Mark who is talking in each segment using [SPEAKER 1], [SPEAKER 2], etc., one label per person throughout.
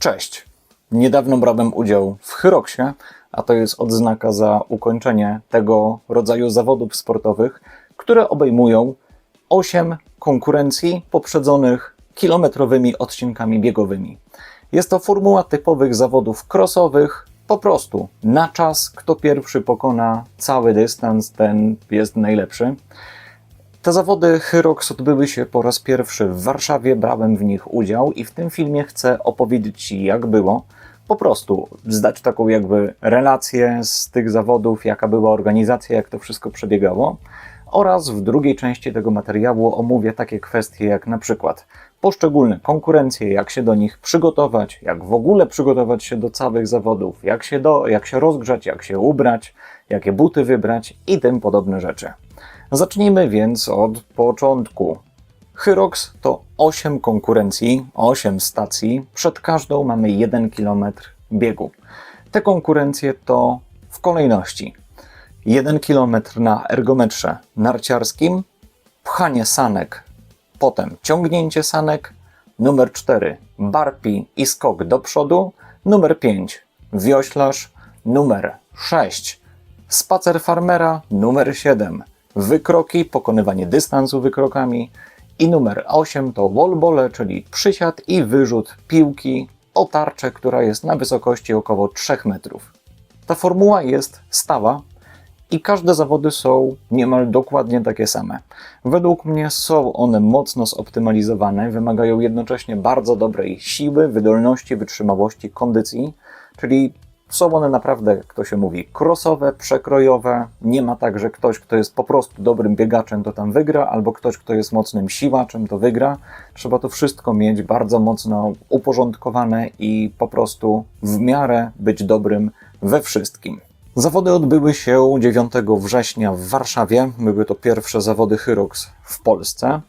[SPEAKER 1] Cześć. Niedawno brałem udział w Hyroxie, a to jest odznaka za ukończenie tego rodzaju zawodów sportowych, które obejmują 8 konkurencji poprzedzonych kilometrowymi odcinkami biegowymi. Jest to formuła typowych zawodów crossowych, po prostu na czas, kto pierwszy pokona cały dystans, ten jest najlepszy. Te zawody Hyrox odbyły się po raz pierwszy w Warszawie, brałem w nich udział i w tym filmie chcę opowiedzieć Ci jak było. Po prostu zdać taką jakby relację z tych zawodów, jaka była organizacja, jak to wszystko przebiegało. Oraz w drugiej części tego materiału omówię takie kwestie jak na przykład poszczególne konkurencje, jak się do nich przygotować, jak w ogóle przygotować się do całych zawodów, jak się, do, jak się rozgrzać, jak się ubrać, jakie buty wybrać i tym podobne rzeczy. Zacznijmy więc od początku. Hyrox to 8 konkurencji, 8 stacji. Przed każdą mamy 1 km biegu. Te konkurencje to w kolejności 1 km na ergometrze narciarskim, pchanie sanek, potem ciągnięcie sanek, numer 4 barpi i skok do przodu, numer 5 wioślarz, numer 6 spacer farmera, numer 7 wykroki, pokonywanie dystansu wykrokami i numer 8 to wallbole, czyli przysiad i wyrzut piłki o tarczę, która jest na wysokości około 3 metrów. Ta formuła jest stała i każde zawody są niemal dokładnie takie same. Według mnie są one mocno zoptymalizowane, wymagają jednocześnie bardzo dobrej siły, wydolności, wytrzymałości, kondycji, czyli są one naprawdę, jak to się mówi, crossowe, przekrojowe. Nie ma tak, że ktoś, kto jest po prostu dobrym biegaczem, to tam wygra, albo ktoś, kto jest mocnym siłaczem, to wygra. Trzeba to wszystko mieć bardzo mocno uporządkowane i po prostu w miarę być dobrym we wszystkim. Zawody odbyły się 9 września w Warszawie. Były to pierwsze zawody Hyrox w Polsce.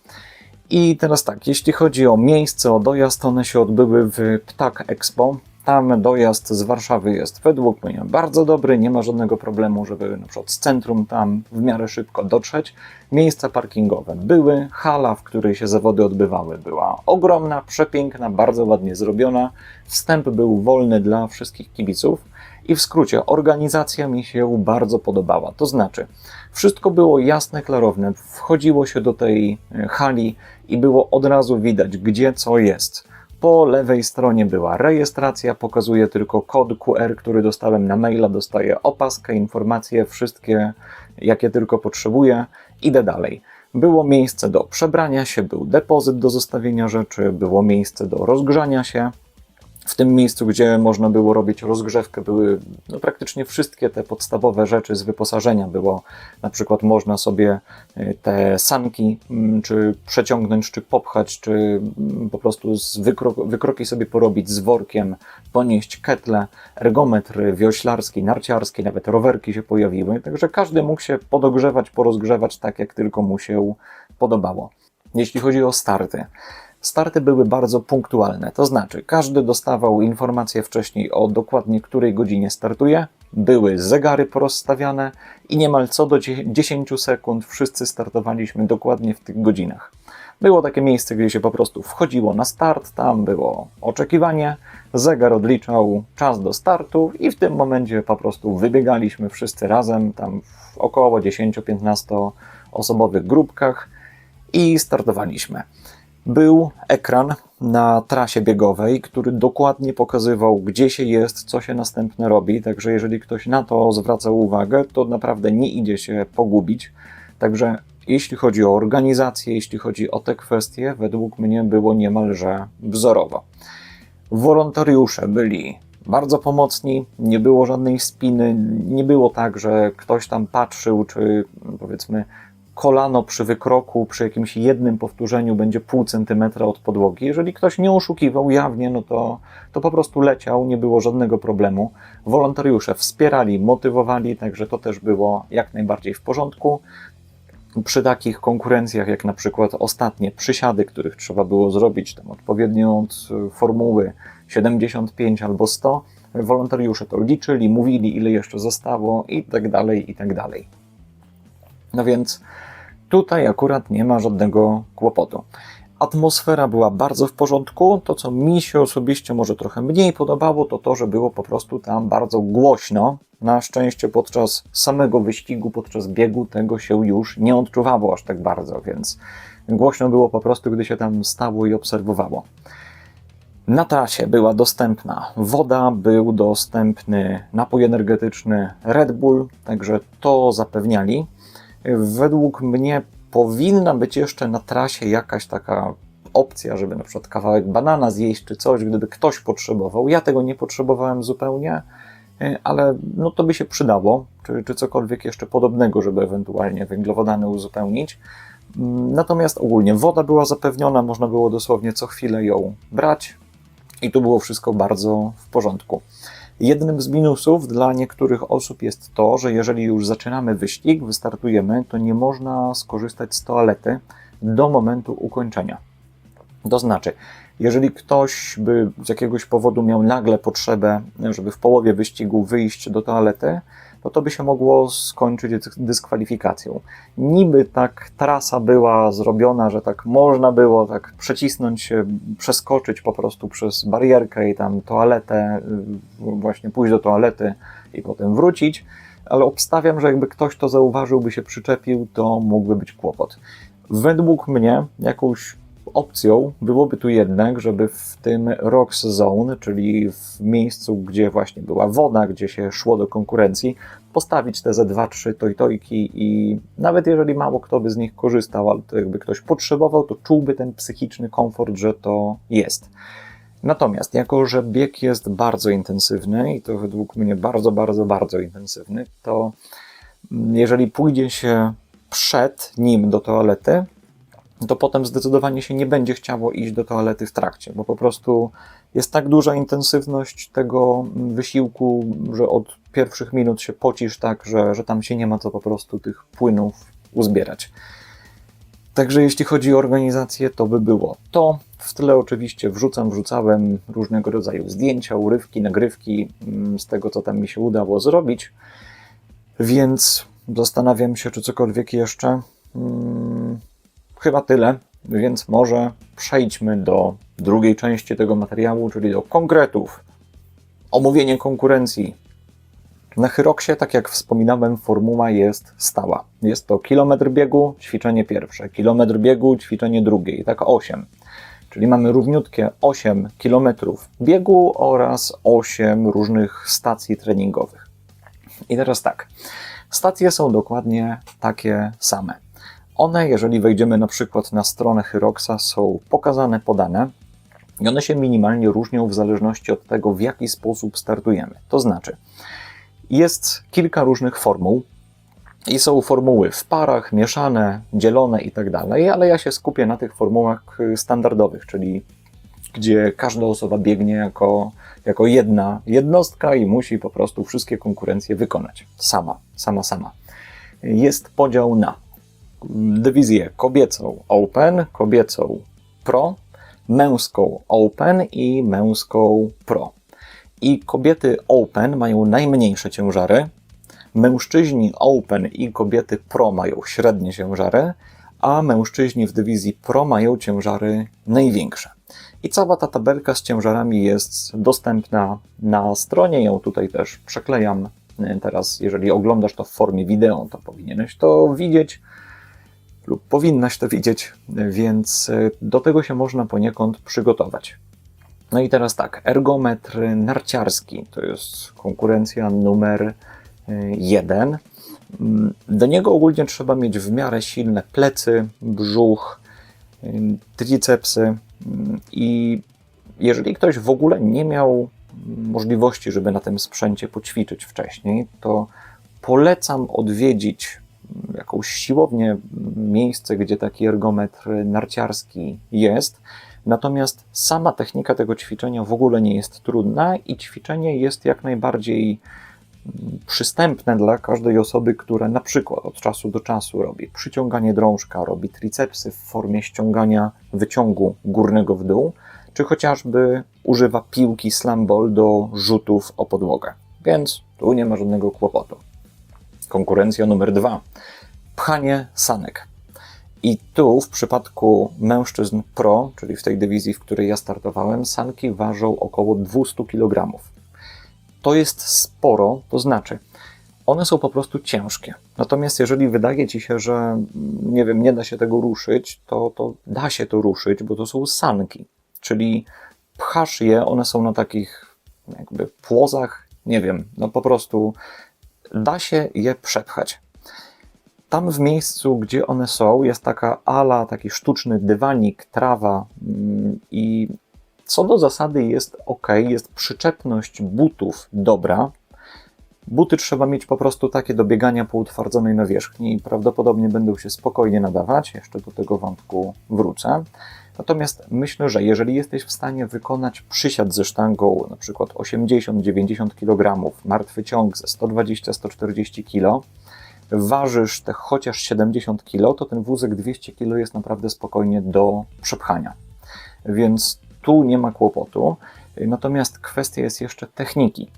[SPEAKER 1] I teraz tak, jeśli chodzi o miejsce, o dojazd, one się odbyły w Ptak Expo. Tam dojazd z Warszawy jest według mnie bardzo dobry, nie ma żadnego problemu, żeby na przykład z centrum tam w miarę szybko dotrzeć. Miejsca parkingowe były, hala, w której się zawody odbywały, była ogromna, przepiękna, bardzo ładnie zrobiona. Wstęp był wolny dla wszystkich kibiców. I w skrócie, organizacja mi się bardzo podobała. To znaczy, wszystko było jasne, klarowne. Wchodziło się do tej e, hali i było od razu widać, gdzie co jest. Po lewej stronie była rejestracja, pokazuje tylko kod QR, który dostałem na maila, dostaję opaskę, informacje, wszystkie, jakie tylko potrzebuję. Idę dalej. Było miejsce do przebrania się, był depozyt do zostawienia rzeczy, było miejsce do rozgrzania się. W tym miejscu, gdzie można było robić rozgrzewkę, były no, praktycznie wszystkie te podstawowe rzeczy z wyposażenia. Było na przykład można sobie y, te sanki mm, czy przeciągnąć, czy popchać, czy mm, po prostu wykro wykroki sobie porobić z workiem, ponieść ketle, ergometr wioślarski, narciarski, nawet rowerki się pojawiły. Także każdy mógł się podogrzewać, porozgrzewać tak, jak tylko mu się podobało. Jeśli chodzi o starty, Starty były bardzo punktualne, to znaczy każdy dostawał informację wcześniej o dokładnie której godzinie startuje, były zegary porozstawiane i niemal co do 10 sekund wszyscy startowaliśmy dokładnie w tych godzinach. Było takie miejsce, gdzie się po prostu wchodziło na start, tam było oczekiwanie, zegar odliczał czas do startu i w tym momencie po prostu wybiegaliśmy wszyscy razem, tam w około 10-15 osobowych grupkach i startowaliśmy był ekran na trasie biegowej, który dokładnie pokazywał, gdzie się jest, co się następne robi. Także jeżeli ktoś na to zwraca uwagę, to naprawdę nie idzie się pogubić. Także jeśli chodzi o organizację, jeśli chodzi o te kwestie, według mnie było niemalże wzorowo. Wolontariusze byli bardzo pomocni, nie było żadnej spiny, nie było tak, że ktoś tam patrzył, czy powiedzmy kolano przy wykroku, przy jakimś jednym powtórzeniu będzie pół centymetra od podłogi. Jeżeli ktoś nie oszukiwał jawnie, no to, to po prostu leciał, nie było żadnego problemu. Wolontariusze wspierali, motywowali, także to też było jak najbardziej w porządku. Przy takich konkurencjach, jak na przykład ostatnie przysiady, których trzeba było zrobić tam odpowiednio od formuły 75 albo 100, wolontariusze to liczyli, mówili, ile jeszcze zostało i tak dalej, i tak dalej. No więc Tutaj akurat nie ma żadnego kłopotu. Atmosfera była bardzo w porządku. To, co mi się osobiście może trochę mniej podobało, to to, że było po prostu tam bardzo głośno. Na szczęście podczas samego wyścigu, podczas biegu tego się już nie odczuwało aż tak bardzo, więc głośno było po prostu, gdy się tam stało i obserwowało. Na trasie była dostępna woda, był dostępny napój energetyczny Red Bull, także to zapewniali. Według mnie powinna być jeszcze na trasie jakaś taka opcja, żeby na przykład kawałek banana zjeść czy coś, gdyby ktoś potrzebował. Ja tego nie potrzebowałem zupełnie, ale no to by się przydało, czy, czy cokolwiek jeszcze podobnego, żeby ewentualnie węglowodany uzupełnić. Natomiast ogólnie woda była zapewniona, można było dosłownie co chwilę ją brać i tu było wszystko bardzo w porządku. Jednym z minusów dla niektórych osób jest to, że jeżeli już zaczynamy wyścig, wystartujemy, to nie można skorzystać z toalety do momentu ukończenia. To znaczy, jeżeli ktoś by z jakiegoś powodu miał nagle potrzebę, żeby w połowie wyścigu wyjść do toalety, to to by się mogło skończyć dyskwalifikacją. Niby tak trasa była zrobiona, że tak można było tak przecisnąć się, przeskoczyć po prostu przez barierkę i tam toaletę, y, właśnie pójść do toalety i potem wrócić, ale obstawiam, że jakby ktoś to zauważył, by się przyczepił, to mógłby być kłopot. Według mnie jakąś opcją byłoby tu jednak, żeby w tym Rocks Zone, czyli w miejscu, gdzie właśnie była woda, gdzie się szło do konkurencji, postawić te ze dwa, trzy tojtojki i nawet jeżeli mało kto by z nich korzystał, ale to jakby ktoś potrzebował, to czułby ten psychiczny komfort, że to jest. Natomiast, jako że bieg jest bardzo intensywny i to według mnie bardzo, bardzo, bardzo intensywny, to jeżeli pójdzie się przed nim do toalety, to potem zdecydowanie się nie będzie chciało iść do toalety w trakcie, bo po prostu jest tak duża intensywność tego wysiłku, że od pierwszych minut się pocisz tak, że, że tam się nie ma co po prostu tych płynów uzbierać. Także jeśli chodzi o organizację, to by było to. W tle oczywiście wrzucam, wrzucałem różnego rodzaju zdjęcia, urywki, nagrywki mm, z tego, co tam mi się udało zrobić. Więc zastanawiam się, czy cokolwiek jeszcze. Chyba tyle, więc może przejdźmy do drugiej części tego materiału, czyli do konkretów. Omówienie konkurencji. Na Hyroksie, tak jak wspominałem, formuła jest stała. Jest to kilometr biegu, ćwiczenie pierwsze, kilometr biegu, ćwiczenie drugie i tak 8. Czyli mamy równiutkie 8 km biegu oraz 8 różnych stacji treningowych. I teraz tak, stacje są dokładnie takie same. One, jeżeli wejdziemy na przykład na stronę Hyroxa, są pokazane, podane i one się minimalnie różnią w zależności od tego, w jaki sposób startujemy. To znaczy, jest kilka różnych formuł i są formuły w parach, mieszane, dzielone i tak ale ja się skupię na tych formułach standardowych, czyli gdzie każda osoba biegnie jako, jako jedna jednostka i musi po prostu wszystkie konkurencje wykonać. Sama, sama, sama. Jest podział na dywizję kobiecą Open, kobiecą Pro, męską Open i męską Pro. I kobiety Open mają najmniejsze ciężary, mężczyźni Open i kobiety Pro mają średnie ciężary, a mężczyźni w dywizji Pro mają ciężary największe. I cała ta tabelka z ciężarami jest dostępna na stronie. Ją tutaj też przeklejam. Teraz, jeżeli oglądasz to w formie wideo, to powinieneś to widzieć lub powinnaś to widzieć, więc e, do tego się można poniekąd przygotować. No i teraz tak, ergometr narciarski to jest konkurencja numer e, jeden. Mm, do niego ogólnie trzeba mieć w miarę silne plecy, brzuch, tricepsy mm, i jeżeli ktoś w ogóle nie miał możliwości, żeby na tym sprzęcie poćwiczyć wcześniej, to polecam odwiedzić jakąś siłownię, miejsce, gdzie taki ergometr narciarski jest. Natomiast sama technika tego ćwiczenia w ogóle nie jest trudna i ćwiczenie jest jak najbardziej przystępne dla każdej osoby, która na przykład od czasu do czasu robi przyciąganie drążka, robi tricepsy w formie ściągania wyciągu górnego w dół, czy chociażby używa piłki slamball do rzutów o podłogę. Więc tu nie ma żadnego kłopotu. Konkurencja numer dwa. Pchanie sanek. I tu w przypadku mężczyzn pro, czyli w tej dywizji, w której ja startowałem, sanki ważą około 200 kg. To jest sporo, to znaczy, one są po prostu ciężkie. Natomiast jeżeli wydaje ci się, że mm, nie wiem, nie da się tego ruszyć, to, to da się to ruszyć, bo to są sanki. Czyli pchasz je, one są na takich jakby płozach, nie wiem, no po prostu da się je przepchać. Tam w miejscu, gdzie one są, jest taka ala, taki sztuczny dywanik, trawa mm, i co do zasady jest ok, jest przyczepność butów dobra. Buty trzeba mieć po prostu takie do biegania po utwardzonej nawierzchni i prawdopodobnie będą się spokojnie nadawać. Jeszcze do tego wątku wrócę. Natomiast myślę, że jeżeli jesteś w stanie wykonać przysiad ze sztangą, na przykład 80-90 kg, martwy ciąg ze 120-140 kg, ważysz te chociaż 70 kg, to ten wózek 200 kg jest naprawdę spokojnie do przepchania. Więc tu nie ma kłopotu. Natomiast kwestia jest jeszcze techniki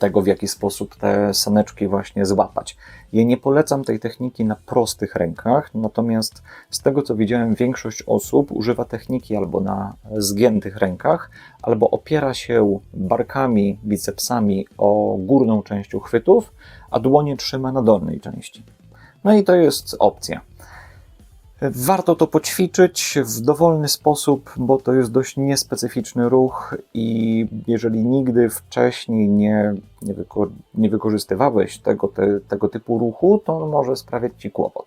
[SPEAKER 1] tego, w jaki sposób te saneczki właśnie złapać. Ja nie polecam tej techniki na prostych rękach, natomiast z tego co widziałem, większość osób używa techniki albo na zgiętych rękach, albo opiera się barkami, bicepsami o górną część uchwytów, a dłonie trzyma na dolnej części. No i to jest opcja. Warto to poćwiczyć w dowolny sposób, bo to jest dość niespecyficzny ruch i jeżeli nigdy wcześniej nie, nie, wyko nie wykorzystywałeś tego, te, tego typu ruchu, to może sprawiać Ci kłopot.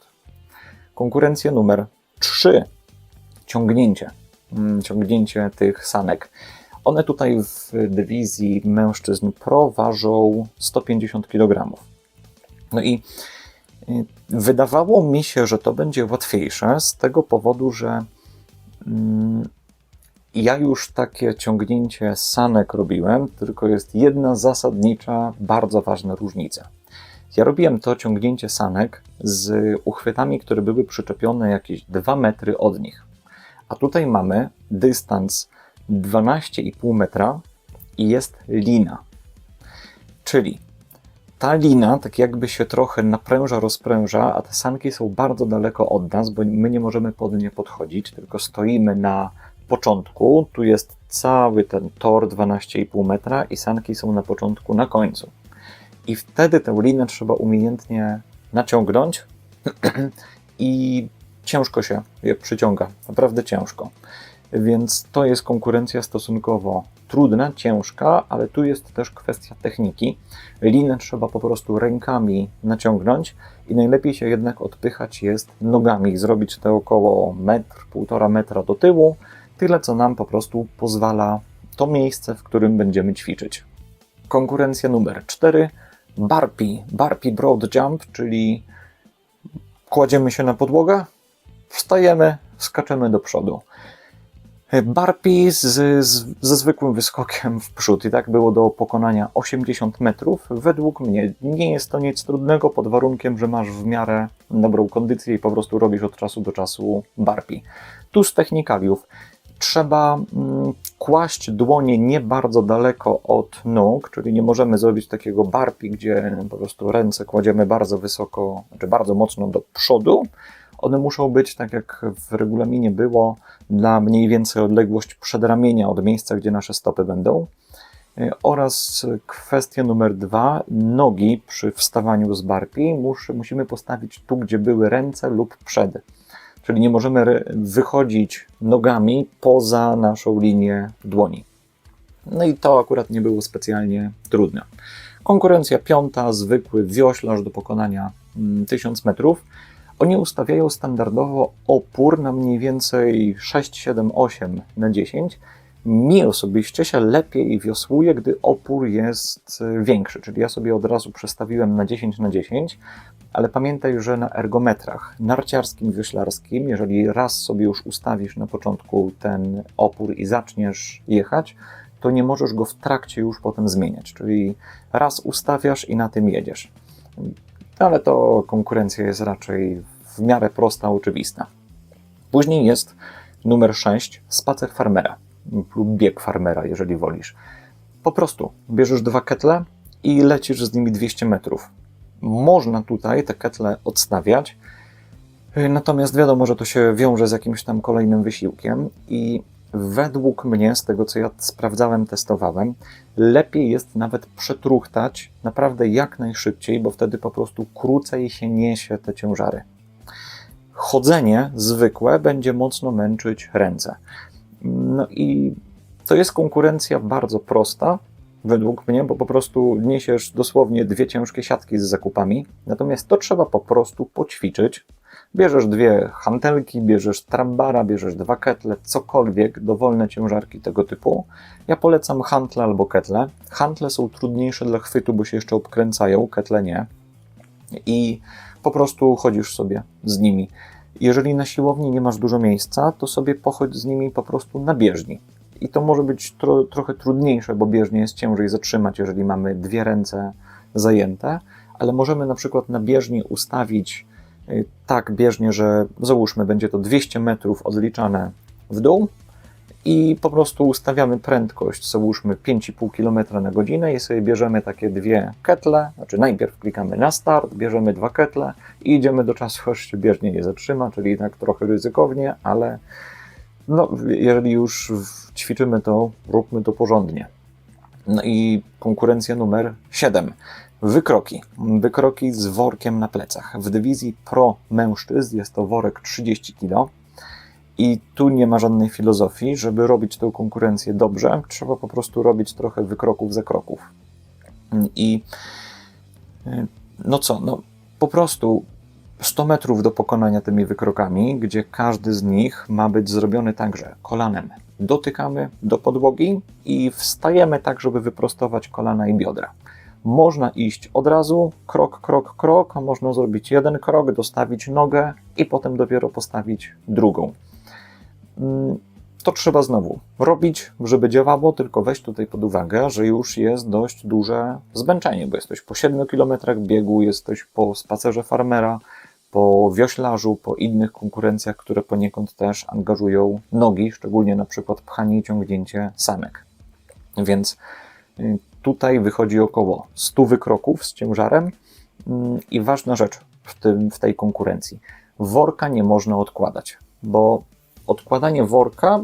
[SPEAKER 1] Konkurencja numer 3. Ciągnięcie. Mm, ciągnięcie tych sanek. One tutaj w dywizji mężczyzn pro ważą 150 kg. No i Wydawało mi się, że to będzie łatwiejsze z tego powodu, że mm, ja już takie ciągnięcie sanek robiłem, tylko jest jedna zasadnicza, bardzo ważna różnica. Ja robiłem to ciągnięcie sanek z uchwytami, które były przyczepione jakieś 2 metry od nich. A tutaj mamy dystans 12,5 metra i jest lina. Czyli ta lina tak jakby się trochę napręża, rozpręża, a te sanki są bardzo daleko od nas, bo my nie możemy pod nie podchodzić, tylko stoimy na początku. Tu jest cały ten tor 12,5 metra i sanki są na początku, na końcu. I wtedy tę linę trzeba umiejętnie naciągnąć i ciężko się je przyciąga, naprawdę ciężko. Więc to jest konkurencja stosunkowo trudna, ciężka, ale tu jest też kwestia techniki. Linę trzeba po prostu rękami naciągnąć i najlepiej się jednak odpychać jest nogami, zrobić to około metr, półtora metra do tyłu, tyle co nam po prostu pozwala to miejsce, w którym będziemy ćwiczyć. Konkurencja numer 4 Barpi, Barpi Broad Jump, czyli kładziemy się na podłogę, wstajemy, skaczemy do przodu. Barpi z, z, ze zwykłym wyskokiem w przód i tak było do pokonania 80 metrów. Według mnie nie jest to nic trudnego pod warunkiem, że masz w miarę dobrą kondycję i po prostu robisz od czasu do czasu barpi. Tu z technikaliów trzeba mm, kłaść dłonie nie bardzo daleko od nóg, czyli nie możemy zrobić takiego barpi, gdzie po prostu ręce kładziemy bardzo wysoko, czy znaczy bardzo mocno do przodu, one muszą być, tak jak w regulaminie było, na mniej więcej odległość przedramienia od miejsca, gdzie nasze stopy będą. E, oraz kwestia numer dwa, nogi przy wstawaniu z barpi musimy postawić tu, gdzie były ręce lub przed. Czyli nie możemy wychodzić nogami poza naszą linię dłoni. No i to akurat nie było specjalnie trudne. Konkurencja piąta, zwykły wioślarz do pokonania 1000 mm, metrów. Oni ustawiają standardowo opór na mniej więcej 6, 7, 8 na 10. Mi osobiście się lepiej wiosłuje, gdy opór jest e, większy, czyli ja sobie od razu przestawiłem na 10 na 10, ale pamiętaj, że na ergometrach narciarskim, wioślarskim, jeżeli raz sobie już ustawisz na początku ten opór i zaczniesz jechać, to nie możesz go w trakcie już potem zmieniać, czyli raz ustawiasz i na tym jedziesz ale to konkurencja jest raczej w miarę prosta, oczywista. Później jest numer 6, spacer farmera lub bieg farmera, jeżeli wolisz. Po prostu bierzesz dwa ketle i lecisz z nimi 200 metrów. Można tutaj te ketle odstawiać Y, Natomiast wiadomo, że to się wiąże z jakimś tam kolejnym wysiłkiem i według mnie, z tego co ja sprawdzałem, testowałem, lepiej jest nawet przetruchtać naprawdę jak najszybciej, bo wtedy po prostu krócej się niesie te ciężary. Chodzenie zwykłe będzie mocno męczyć ręce. No i to jest konkurencja bardzo prosta, według mnie, bo po prostu niesiesz dosłownie dwie ciężkie siatki z zakupami, natomiast to trzeba po prostu poćwiczyć. Bierzesz dwie hantelki, bierzesz trambara, bierzesz dwa ketle, cokolwiek, dowolne ciężarki tego typu. Ja polecam hantle albo ketle. Hantle są trudniejsze dla chwytu, bo się jeszcze obkręcają, ketle nie. I po prostu chodzisz sobie z nimi. Jeżeli na siłowni nie masz dużo miejsca, to sobie pochodź z nimi po prostu na bieżni. I to może być tro, trochę trudniejsze, bo bieżnie jest ciężej zatrzymać, jeżeli mamy dwie ręce zajęte, ale możemy na przykład na bieżni ustawić tak bieżnie, że załóżmy, będzie to 200 metrów odliczane w dół i po prostu ustawiamy prędkość, załóżmy 5,5 km na godzinę i sobie bierzemy takie dwie ketle, znaczy najpierw klikamy na start, bierzemy dwa ketle i idziemy do czasu, aż się bieżnie nie zatrzyma, czyli tak trochę ryzykownie, ale no, jeżeli już ćwiczymy to, róbmy to porządnie. No i konkurencja numer 7. Wykroki. Wykroki z workiem na plecach. W dywizji pro mężczyzn jest to worek 30 kg. I tu nie ma żadnej filozofii. Żeby robić tę konkurencję dobrze, trzeba po prostu robić trochę wykroków za kroków. I no co, no po prostu 100 metrów do pokonania tymi wykrokami, gdzie każdy z nich ma być zrobiony tak, że kolanem dotykamy do podłogi i wstajemy tak, żeby wyprostować kolana i biodra. Można iść od razu, krok, krok, krok, można zrobić jeden krok, dostawić nogę i potem dopiero postawić drugą. Mm, To trzeba znowu robić, żeby działało, tylko weź tutaj pod uwagę, że już jest dość duże zmęczenie, bo jesteś po 7 km biegu, jesteś po spacerze farmera, po wioślarzu, po innych konkurencjach, które poniekąd też angażują nogi, szczególnie na przykład pchanie i ciągnięcie sanek. Więc y, tutaj wychodzi około 100 wykroków z ciężarem Mm, i ważna rzecz w, tym, w tej konkurencji. Worka nie można odkładać, bo odkładanie worka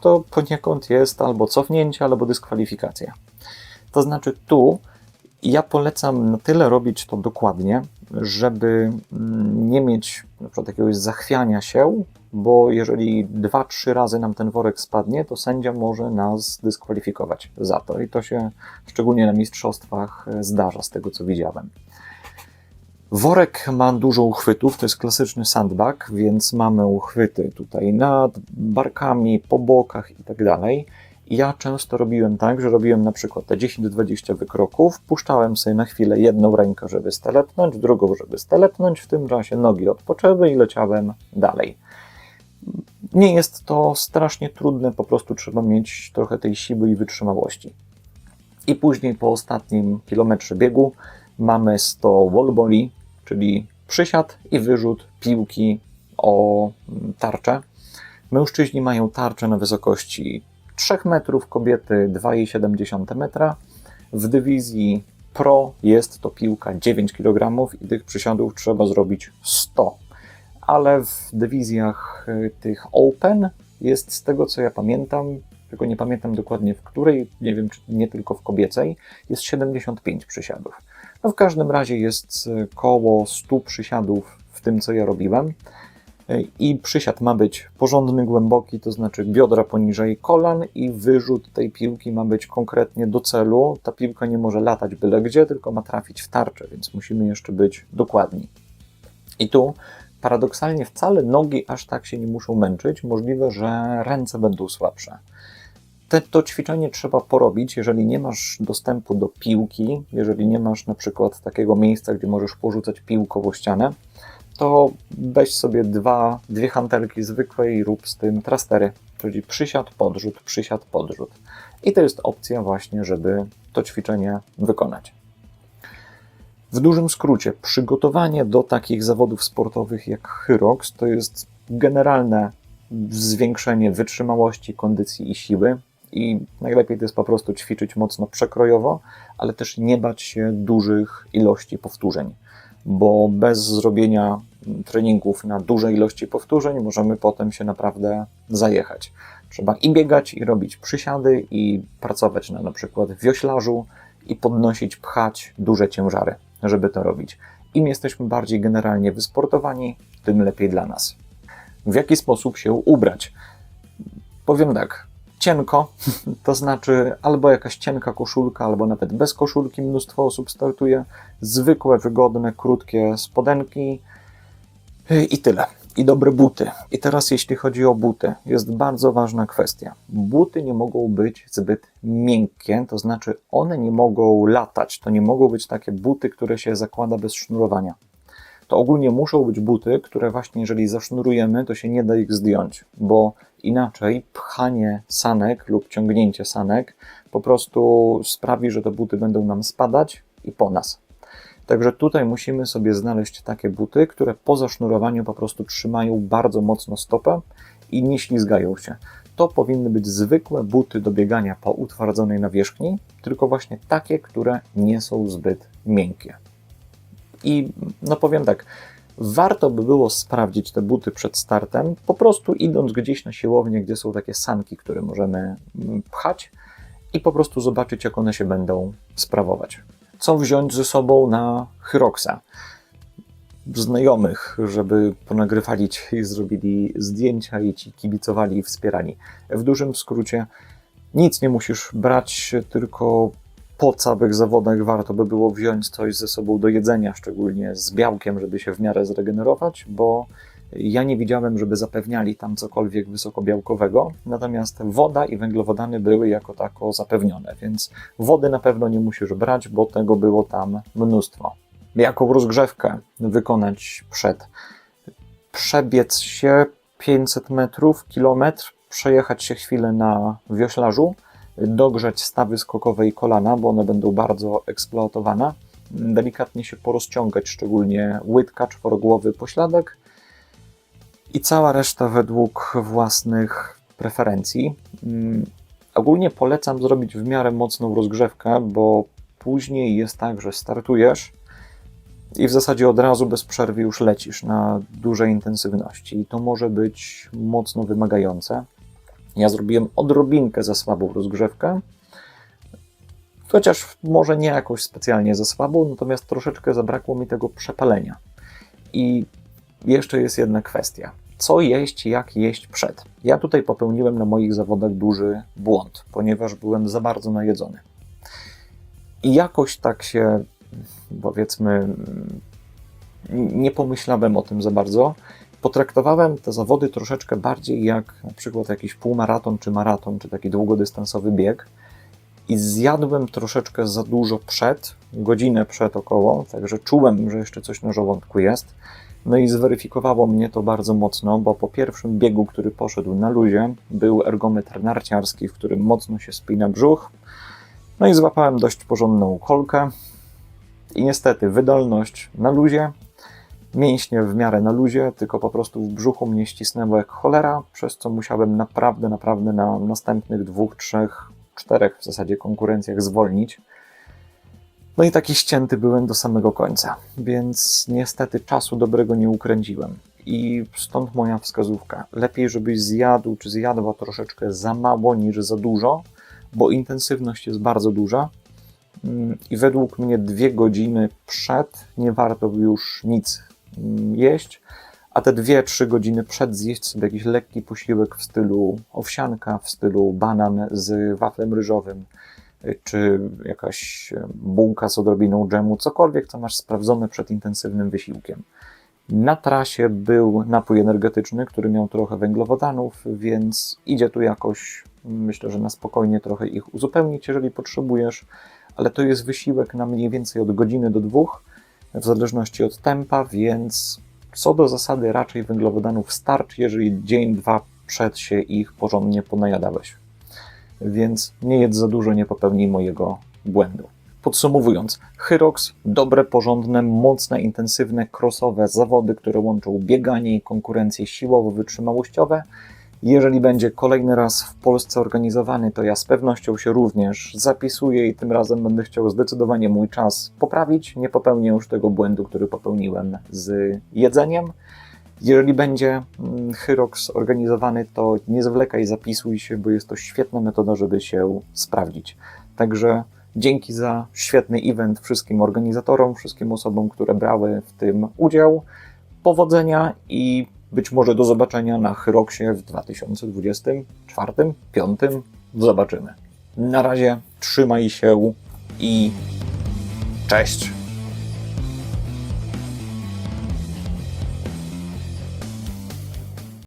[SPEAKER 1] to poniekąd jest albo cofnięcie, albo dyskwalifikacja. To znaczy tu ja polecam na tyle robić to dokładnie, żeby mm, nie mieć na przykład jakiegoś zachwiania się, bo jeżeli dwa, trzy razy nam ten worek spadnie, to sędzia może nas dyskwalifikować za to. I to się szczególnie na mistrzostwach e, zdarza, z tego co widziałem. Worek ma dużo uchwytów, to jest klasyczny sandbag, więc mamy uchwyty tutaj nad barkami, po bokach i tak dalej. Ja często robiłem tak, że robiłem na przykład te 10-20 wykroków, puszczałem sobie na chwilę jedną rękę, żeby stelepnąć, drugą, żeby stelepnąć, w tym czasie nogi odpoczęły i leciałem dalej. Nie jest to strasznie trudne, po prostu trzeba mieć trochę tej siły i wytrzymałości. I później po ostatnim kilometrze biegu mamy 100 wallboli, czyli przysiad i wyrzut piłki o tarczę. Mężczyźni mają tarczę na wysokości 3 metrów, kobiety 2,7 metra. W dywizji pro jest to piłka 9 kg i tych przysiadów trzeba zrobić 100. Ale w dywizjach y, tych open jest z tego co ja pamiętam, tylko nie pamiętam dokładnie w której, nie wiem czy nie tylko w kobiecej, jest 75 przysiadów. No w każdym razie jest y, koło 100 przysiadów w tym co ja robiłem. I przysiad ma być porządny, głęboki, to znaczy biodra poniżej kolan i wyrzut tej piłki ma być konkretnie do celu. Ta piłka nie może latać byle gdzie, tylko ma trafić w tarczę, więc musimy jeszcze być dokładni. I tu paradoksalnie wcale nogi aż tak się nie muszą męczyć, możliwe, że ręce będą słabsze. Te, to ćwiczenie trzeba porobić, jeżeli nie masz dostępu do piłki, jeżeli nie masz na przykład takiego miejsca, gdzie możesz porzucać piłkową ścianę, to weź sobie dwa, dwie hantelki zwykłe i rób z tym trastery, czyli przysiad, podrzut, przysiad, podrzut. I to jest opcja właśnie, żeby to ćwiczenie wykonać. W dużym skrócie, przygotowanie do takich zawodów sportowych jak Hyrox to jest generalne zwiększenie wytrzymałości, kondycji i siły. I najlepiej to jest po prostu ćwiczyć mocno przekrojowo, ale też nie bać się dużych ilości powtórzeń, bo bez zrobienia treningów na duże ilości powtórzeń, możemy potem się naprawdę zajechać. Trzeba i biegać, i robić przysiady, i pracować na na przykład wioślarzu, i podnosić, pchać duże ciężary, żeby to robić. Im jesteśmy bardziej generalnie wysportowani, tym lepiej dla nas. W jaki sposób się ubrać? Powiem tak, cienko, to znaczy albo jakaś cienka koszulka, albo nawet bez koszulki mnóstwo osób startuje, zwykłe, wygodne, krótkie spodenki i tyle. I dobre buty. I teraz jeśli chodzi o buty, jest bardzo ważna kwestia. Buty nie mogą być zbyt miękkie, to znaczy one nie mogą latać. To nie mogą być takie buty, które się zakłada bez sznurowania to ogólnie muszą być buty, które właśnie jeżeli zasznurujemy, to się nie da ich zdjąć, bo inaczej pchanie sanek lub ciągnięcie sanek po prostu sprawi, że te buty będą nam spadać i po nas. Także tutaj musimy sobie znaleźć takie buty, które po zasznurowaniu po prostu trzymają bardzo mocno stopę i nie ślizgają się. To powinny być zwykłe buty do biegania po utwardzonej nawierzchni, tylko właśnie takie, które nie są zbyt miękkie. I no powiem tak, warto by było sprawdzić te buty przed startem, po prostu idąc gdzieś na siłownię, gdzie są takie sanki, które możemy mm, pchać i po prostu zobaczyć, jak one się będą sprawować. Co wziąć ze sobą na Hyroxa? Znajomych, żeby ponagrywali ci i zrobili zdjęcia i ci kibicowali i wspierali. W dużym skrócie, nic nie musisz brać, tylko po całych zawodach warto by było wziąć coś ze sobą do jedzenia, szczególnie z białkiem, żeby się w miarę zregenerować, bo ja nie widziałem, żeby zapewniali tam cokolwiek wysokobiałkowego, natomiast woda i węglowodany były jako tako zapewnione, więc wody na pewno nie musisz brać, bo tego było tam mnóstwo. Jaką rozgrzewkę wykonać przed? Przebiec się 500 metrów, kilometr, przejechać się chwilę na wioślarzu, dogrzać stawy skokowe i kolana, bo one będą bardzo eksploatowane, delikatnie się porozciągać, szczególnie łydka, czworogłowy pośladek i cała reszta według własnych preferencji. Mm, ogólnie polecam zrobić w miarę mocną rozgrzewkę, bo później jest tak, że startujesz i w zasadzie od razu bez przerwy już lecisz na dużej intensywności. I to może być mocno wymagające. Ja zrobiłem odrobinkę za słabą rozgrzewkę, chociaż może nie jakoś specjalnie za słabą, natomiast troszeczkę zabrakło mi tego przepalenia. I jeszcze jest jedna kwestia. Co jeść, jak jeść przed? Ja tutaj popełniłem na moich zawodach duży błąd, ponieważ byłem za bardzo najedzony. I jakoś tak się, powiedzmy, nie pomyślałem o tym za bardzo, potraktowałem te zawody troszeczkę bardziej jak na przykład jakiś półmaraton, czy maraton, czy taki długodystansowy bieg. I zjadłem troszeczkę za dużo przed, godzinę przed około, także czułem, że jeszcze coś na żołądku jest. No i zweryfikowało mnie to bardzo mocno, bo po pierwszym biegu, który poszedł na luzie, był ergometr narciarski, w którym mocno się spina brzuch. No i złapałem dość porządną kolkę. I niestety wydolność na luzie, mięśnie w miarę na luzie, tylko po prostu w brzuchu mnie ścisnęło jak cholera, przez co musiałem naprawdę, naprawdę na następnych dwóch, trzech, czterech w zasadzie konkurencjach zwolnić. No i taki ścięty byłem do samego końca, więc niestety czasu dobrego nie ukręciłem. I stąd moja wskazówka. Lepiej, żebyś zjadł czy zjadła troszeczkę za mało niż za dużo, bo intensywność jest bardzo duża. Mm, I według mnie dwie godziny przed nie warto już nic jeść, a te 2-3 godziny przed zjeść sobie jakiś lekki posiłek w stylu owsianka, w stylu banan z waflem ryżowym, y, czy jakaś y, bułka z odrobiną dżemu, cokolwiek, co masz sprawdzone przed intensywnym wysiłkiem. Na trasie był napój energetyczny, który miał trochę węglowodanów, więc idzie tu jakoś, myślę, że na spokojnie trochę ich uzupełnić, jeżeli potrzebujesz, ale to jest wysiłek na mniej więcej od godziny do dwóch, w zależności od tempa, więc co do zasady raczej węglowodanów starczy, jeżeli dzień, dwa przed się ich porządnie ponajadałeś. Więc nie jedz za dużo, nie popełnij mojego błędu. Podsumowując, Hyrox, dobre, porządne, mocne, intensywne, crossowe zawody, które łączą bieganie i konkurencje siłowo-wytrzymałościowe, Jeżeli będzie kolejny raz w Polsce organizowany, to ja z pewnością się również zapisuję i tym razem będę chciał zdecydowanie mój czas poprawić. Nie popełnię już tego błędu, który popełniłem z jedzeniem. Jeżeli będzie mm, Hyrox organizowany, to nie zwlekaj, zapisuj się, bo jest to świetna metoda, żeby się sprawdzić. Także dzięki za świetny event wszystkim organizatorom, wszystkim osobom, które brały w tym udział. Powodzenia i być może do zobaczenia na Hyroxie w 2024, 2025. Zobaczymy. Na razie trzymaj się i cześć.